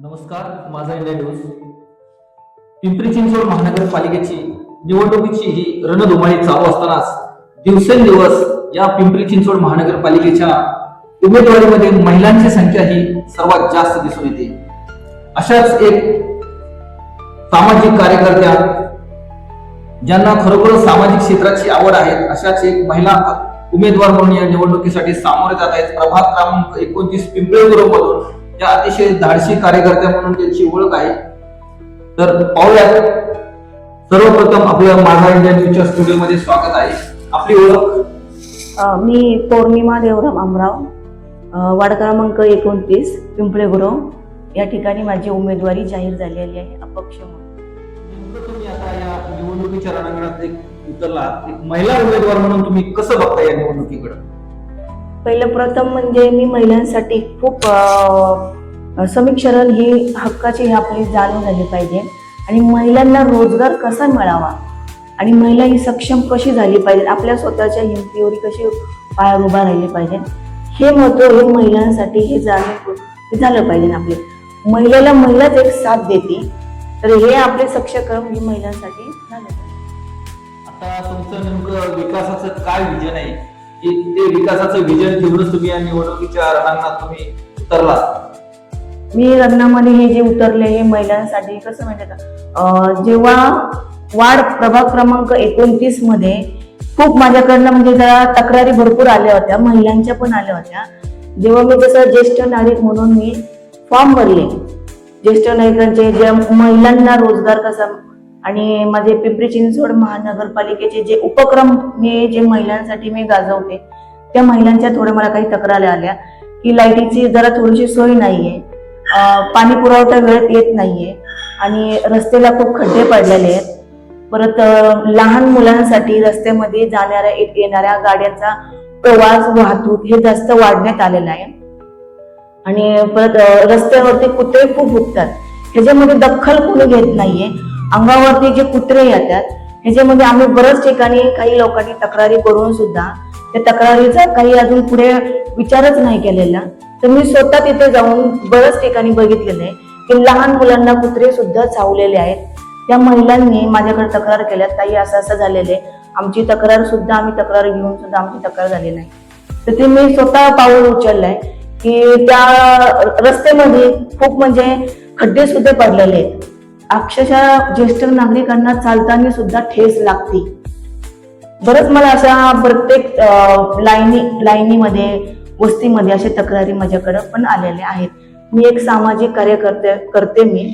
नमस्कार माझा India news Pimpri Chinchwad महानगरपालिकेची निवडणुकीची ही रणधुमाळी चालू असतानाच दिवसेंदिवस या पिंपरी चिंचवड महानगरपालिकेच्या उमेदवारीमध्ये महिलांची संख्या ही सर्वात जास्त दिसून येते. अशाच एक सामाजिक कार्यकर्त्या ज्यांना खरोखर सामाजिक क्षेत्राची आवड आहे अशाच एक महिला उमेदवार म्हणून या निवडणुकीसाठी सामोरे जात आहेत. प्रभाग क्रमांक एकोणतीस पिंपरी मधून या अतिशय धाडशी कार्यकर्त्या म्हणून त्यांची ओळख आहे. तर पाहूयात. सर्वप्रथम आपलं माझा इंडिया न्यूजच्या स्टुडिओमध्ये स्वागत आहे. आपली ओळख. मी पौर्णिमा देवराम आमराव अ, वार्ड क्रमांक एकोणतीस पिंपळे गुरव या ठिकाणी माझी उमेदवारी जाहीर झालेली आहे अपक्ष म्हणून. तुम्ही आता या निवडणुकीच्या रणांगणात एक उतरला एक महिला उमेदवार म्हणून तुम्ही कसं बघता या निवडणुकीकडे? पहिलं प्रथम म्हणजे मी महिलांसाठी खूप समीक्षरण ही हक्काची ही आपली जाणीव झाली पाहिजे. आणि महिलांना रोजगार कसा मिळावा? आणि महिला ही सक्षम कशी झाली पाहिजे? आपल्या स्वतःच्या हिमतीवर कशी पायावर उभा राहिली पाहिजे? हे महत्त्व हे महिलांसाठी हे जाणीव झालं पाहिजे आपले. महिलेला महिलाच एक साथ देते. तर हे आपले सक्षम ही महिलांसाठी झालं पाहिजे. आता तुमचं नेमकं विकासाचं काय विजन आहे? ते विकासाचं विजन घेऊनच तुम्ही या निवडणुकीच्या रणांगणात तुम्ही उतरला. मी रत्नामध्ये हे जे उतरले हे महिलांसाठी कसं म्हणजे का? जेव्हा वार्ड प्रभाग क्रमांक एकोणतीसमध्ये खूप माझ्याकडनं म्हणजे जरा तक्रारी भरपूर आल्या होत्या महिलांच्या पण आल्या होत्या. जेव्हा मी जसं ज्येष्ठ नागरिक म्हणून मी फॉर्म भरले. ज्येष्ठ नागरिकांचे ज्या महिलांना रोजगार कसा आणि माझे पिंपरी चिंचवड महानगरपालिकेचे जे उपक्रम मी जे महिलांसाठी मी गाजवते त्या महिलांच्या थोड्या मला काही तक्रारी आल्या की लाईटीची जरा थोडीशी सोय नाहीये. पाणी पुरवठा वेळेत येत नाहीये आणि रस्त्याला खूप खड्डे पडलेले आहेत. परत लहान मुलांसाठी रस्त्यामध्ये जाणाऱ्या येणाऱ्या गाड्यांचा प्रवास वाहतूक हे जास्त वाढण्यात आलेलं आहे. आणि परत रस्त्यावरती कुत्रे खूप भुकतात ह्याच्यामध्ये दखल कोणी घेत नाहीये. अंगावरती जे कुत्रे येतात ह्याच्यामध्ये आम्ही बऱ्याच ठिकाणी काही लोकांनी तक्रारी करून सुद्धा त्या तक्रारीचा काही अजून पुढे विचारच नाही केलेला. तर मी स्वतः तिथे जाऊन बऱ्याच ठिकाणी बघितलेलं आहे की लहान मुलांना कुत्रे सुद्धा चावलेले आहेत. त्या महिलांनी माझ्याकडे तक्रार केल्या ताई असं असं झालेलं आहे. आमची तक्रार सुद्धा आम्ही तक्रार घेऊन सुद्धा आमची तक्रार झाली नाही. तर ते मी स्वतः पाऊल उचललंय की त्या रस्त्यामध्ये खूप म्हणजे खड्डे सुद्धा पडलेले आहेत. अक्षरशः ज्येष्ठ नागरिकांना चालताना सुद्धा ठेस लागते. बरंच मला अशा प्रत्येक लाईनी लाईनीमध्ये वस्तीमध्ये अशा तक्रारी माझ्याकडे पण आलेल्या आहेत. मी एक सामाजिक कार्य करते करते मी.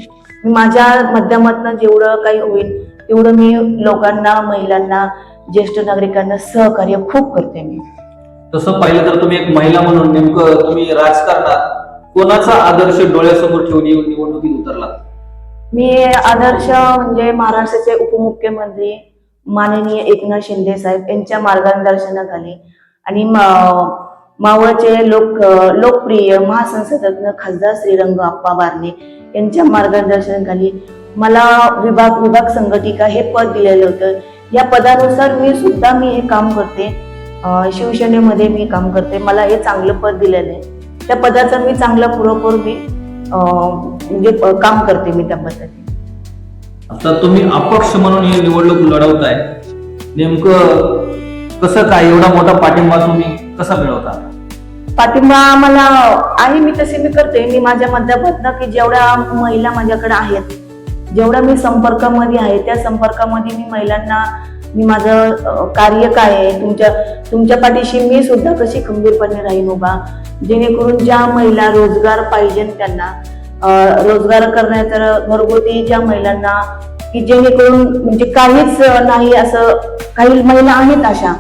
मी माझ्या माध्यमातून जेवढं काही होईल तेवढं मी लोकांना महिलांना ज्येष्ठ नागरिकांना सहकार्य खूप करते मी. तसं पाहिलं तर तुम्ही एक महिला म्हणून नेमकं तुम्ही राजकारणात कोणाचा आदर्श डोळ्यासमोर ठेवून निवडणुकीत मी आदर्श म्हणजे महाराष्ट्राचे उपमुख्यमंत्री माननीय एकनाथ शिंदे साहेब यांच्या मार्गदर्शनाखाली आणि मा- मावळचे लोक लोकप्रिय महासंसदज्ञ खासदार श्रीरंग आप्पा बारणे यांच्या मार्गदर्शनाखाली मला विभाग विभाग संघटिका हे पद दिलेलं होतं. या पदानुसार मी सुद्धा मी हे काम करते. शिवसेनेमध्ये मी काम करते. मला हे चांगलं पद दिलेलं आहे. त्या पदाचा मी चांगला पुरोपूर मी. म्हणजे काम करते मी त्या पद्धतीने आता तुम्ही अपक्ष म्हणून ही निवडणूक लढवताय. नेमकं कसं काय एवढा मोठा पाठिंबा तुम्ही कसा मिळवता? पाठिंबा मला आहे मी तसे मी करते. मी माझ्या माध्यमातून की जेवढ्या महिला माझ्याकडे आहेत जेवढ्या मी संपर्कामध्ये आहे त्या संपर्कामध्ये मी महिलांना मी माझं कार्य काय आहे तुमच्या तुमच्या पाठीशी मी सुद्धा कशी खंबीरपणे राहीन उभा? जेणेकरून ज्या महिला रोजगार पाहिजे त्यांना रोजगार करण्याचा घरगुती ज्या महिलांना की जेणेकरून म्हणजे काहीच नाही असं काही महिला आहेत अशा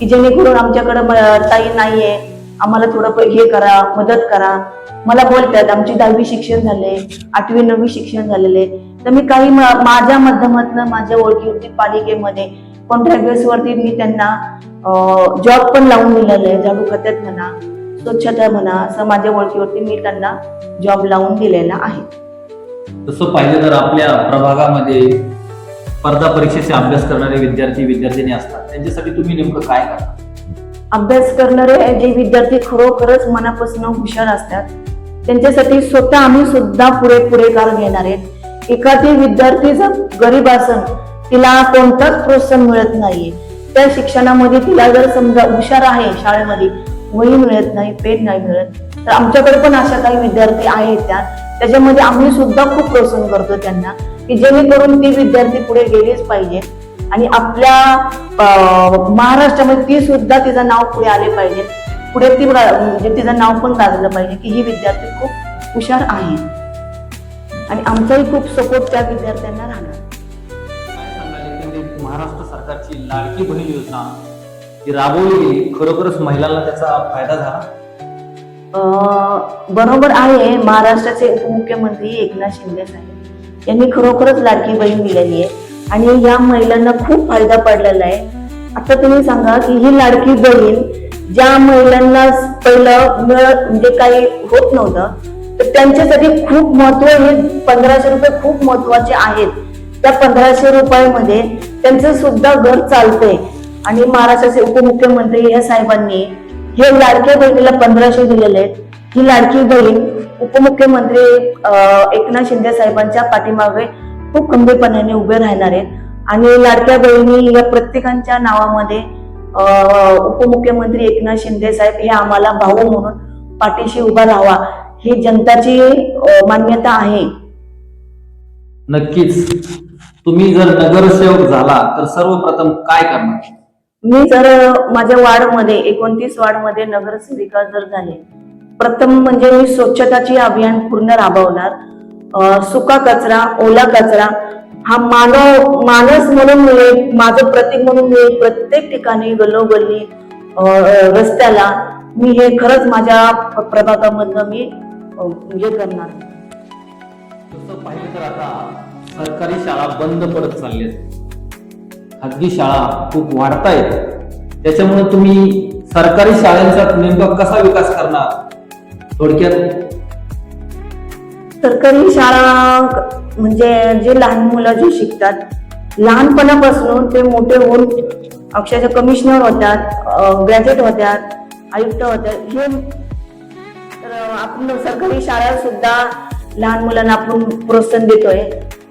की जेणेकरून आमच्याकडे ताई नाहीये आम्हाला थोडं हे करा मदत करा. मला बोलतात आमची दहावी शिक्षण झाले आठवी नववी शिक्षण झालेले. तर मी काही माझ्या माध्यमातून माझ्या ओळखीवरती पालिकेमध्ये कॉन्ट्रॅक्ट बेसवरती मी त्यांना जॉब पण लावून दिलेला आहे झाडू खात्यात म्हणा. स्वच्छता म्हणा असं माझ्या ओळखीवरती मी त्यांना जॉब लावून दिलेला आहे. तसं पाहिलं तर आपल्या प्रभागामध्ये स्पर्धा परीक्षेचे अभ्यास करणारे विद्यार्थी विद्यार्थिनी असतात. त्यांच्यासाठी तुम्ही नेमकं काय करता? अभ्यास करणारे जे विद्यार्थी खरोखरच मनापासून हुशार असतात त्यांच्यासाठी स्वतः आम्ही सुद्धा पुरे पुढेकार घेणार आहेत. एखादी विद्यार्थी जर गरीब असन तिला कोणताच प्रोत्साहन मिळत नाहीये. त्या शिक्षणामध्ये तिला जर समजा हुशार आहे शाळेमध्ये वही मिळत नाही पेन नाही मिळत तर आमच्याकडे पण अशा काही विद्यार्थी आहेत त्या. त्याच्यामध्ये आम्ही सुद्धा खूप प्रोत्साहन करतो त्यांना की जेणेकरून ती विद्यार्थी पुढे गेलीच पाहिजे. आणि आपल्या महाराष्ट्रामध्ये ती सुद्धा तिचं नाव पुढे आले पाहिजे. पुढे ती म्हणजे तिचं नाव पण गाजलं पाहिजे की ही विद्यार्थी खूप हुशार आहे. आणि आमचाही खूप सपोर्ट त्या विद्यार्थ्यांना राहणार. महाराष्ट्र सरकारची लाडकी बहीण योजना जी राबवली गेली. खरोखरच महिलांना त्याचा फायदा झाला. अं, बरोबर आहे. महाराष्ट्राचे उपमुख्यमंत्री एकनाथ शिंदे साहेब. यांनी खरोखरच लाडकी बहीण दिलेली आहे. आणि या महिलांना खूप फायदा पडलेला आहे. आता तुम्ही सांगा की ही लाडकी बहीण ज्या महिलांना पहिलं मिळत म्हणजे काही होत नव्हतं तर त्यांच्यासाठी खूप महत्त्व हे पंधराशे रुपये खूप महत्त्वाचे आहेत. त्या पंधराशे रुपयामध्ये त्यांचं सुद्धा घर चालतंय. आणि महाराष्ट्राचे उपमुख्यमंत्री या साहेबांनी हे लाडक्या बहिणीला पंधराशे दिलेले आहेत. ही लाडकी बहीण उपमुख्यमंत्री एकनाथ शिंदे साहेबांच्या पाठीमागे खूप खंबीरपणाने उभे राहणार आहेत. आणि लाडक्या बहिणी या प्रत्येकांच्या नावामध्ये उपमुख्यमंत्री एकनाथ शिंदे साहेब हे आम्हाला भाऊ म्हणून पाठीशी उभा राहावा. ही जनताची मान्यता आहे. नक्कीच. तुम्ही जर नगरसेवक झाला तर सर्वप्रथम काय करणार? मी जर माझ्या वार्डमध्ये एकोणतीस वार्डमध्ये नगरसेविका जर झाले प्रथम म्हणजे मी स्वच्छताची अभियान पूर्ण राबवणार. सुका कचरा ओला कचरा हा मानव माणूस म्हणून मिळेल माझं प्रतीक म्हणून मिळेल प्रत्येक ठिकाणी गल्लोगल्ली रस्त्याला मी हे खरंच माझ्या प्रभागामधनं मी हे म्हणजे करणार. तसं पाहिलं तर आता सरकारी शाळा बंद पडत चालली आहेत खाजगी शाळा खूप वाढतायत. त्याच्यामुळे तुम्ही सरकारी शाळांचा नेमका कसा विकास करणार? थोडक्यात. सरकारी शाळा म्हणजे जे लहान मुलं जे शिकतात लहानपणापासून ते मोठे होऊन अक्षरशः कमिशनर होतात ग्रॅज्युएट होतात आयुक्त होतात. हे तर आपण सरकारी शाळा सुद्धा लहान मुलांना आपण प्रोत्साहन देतोय.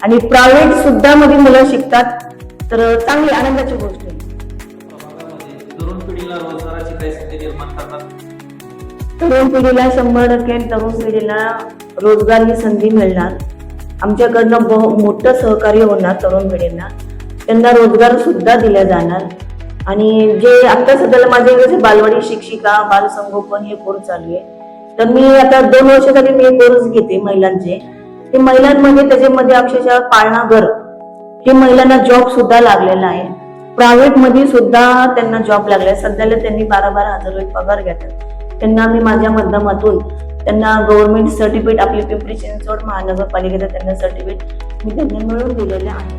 आणि प्रायव्हेट सुद्धा मध्ये मुलं शिकतात. तर चांगली आनंदाची गोष्ट आहे. तरुण पिढीला रोजगाराची काही संधी निर्माण करतात? तरुण पिढीला शंभर टक्के तरुण पिढीला रोजगार ही संधी मिळणार. आमच्याकडनं बहु मोठं सहकार्य होणार तरुण पिढींना. त्यांना रोजगार सुद्धा दिला जाणार. आणि जे आता सध्याला माझे जसे बालवाडी शिक्षिका बालसंगोपन हे कोर्स चालू आहे. तर मी आता दोन वर्ष झाली मी कोर्स घेते महिलांचे. ते महिलांमध्ये त्याच्यामध्ये अक्षरशः पाळणा घर हे महिलांना जॉब सुद्धा लागलेला आहे. प्रायव्हेटमध्ये सुद्धा त्यांना जॉब लागलाय. सध्याला त्यांनी बारा बारा हजार रुपये पगार घेतात. त्यांना मी माझ्या माध्यमातून त्यांना गव्हर्नमेंट सर्टिफिकेट आपली पिंपरी चिंचवड महानगरपालिकेचं त्यांना सर्टिफिकेट मी त्यांना मिळवून दिलेले आहे.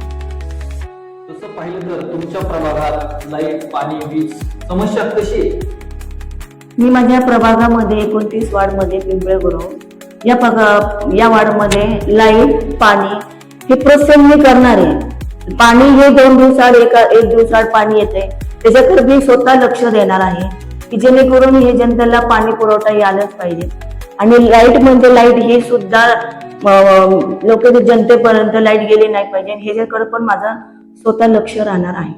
तसं पाहिलं तर तुमच्या प्रभागात लाइट पाणी वीज समस्या कशी मी माझ्या प्रभागामध्ये एकोणतीस वार्डमध्ये पिंपळे गुरव या पगा या वार्डमध्ये लाइट पाणी हे प्रोत्साहन करणार. आहे पाणी हे दोन दिवसाआड एका एक दिवसाआड पाणी येते. त्याच्याकडे मी स्वतः लक्ष देणार आहे की जेणेकरून हे जनतेला पाणी पुरवठा यायलाच पाहिजे. आणि लाइट म्हणजे लाइट ही सुद्धा लोक जनतेपर्यंत लाइट गेली नाही पाहिजे. ह्याच्याकडे पण माझा स्वतः लक्ष राहणार आहे.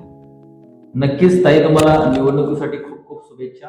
नक्कीच ताई तुम्हाला निवडणुकीसाठी खूप खूप शुभेच्छा.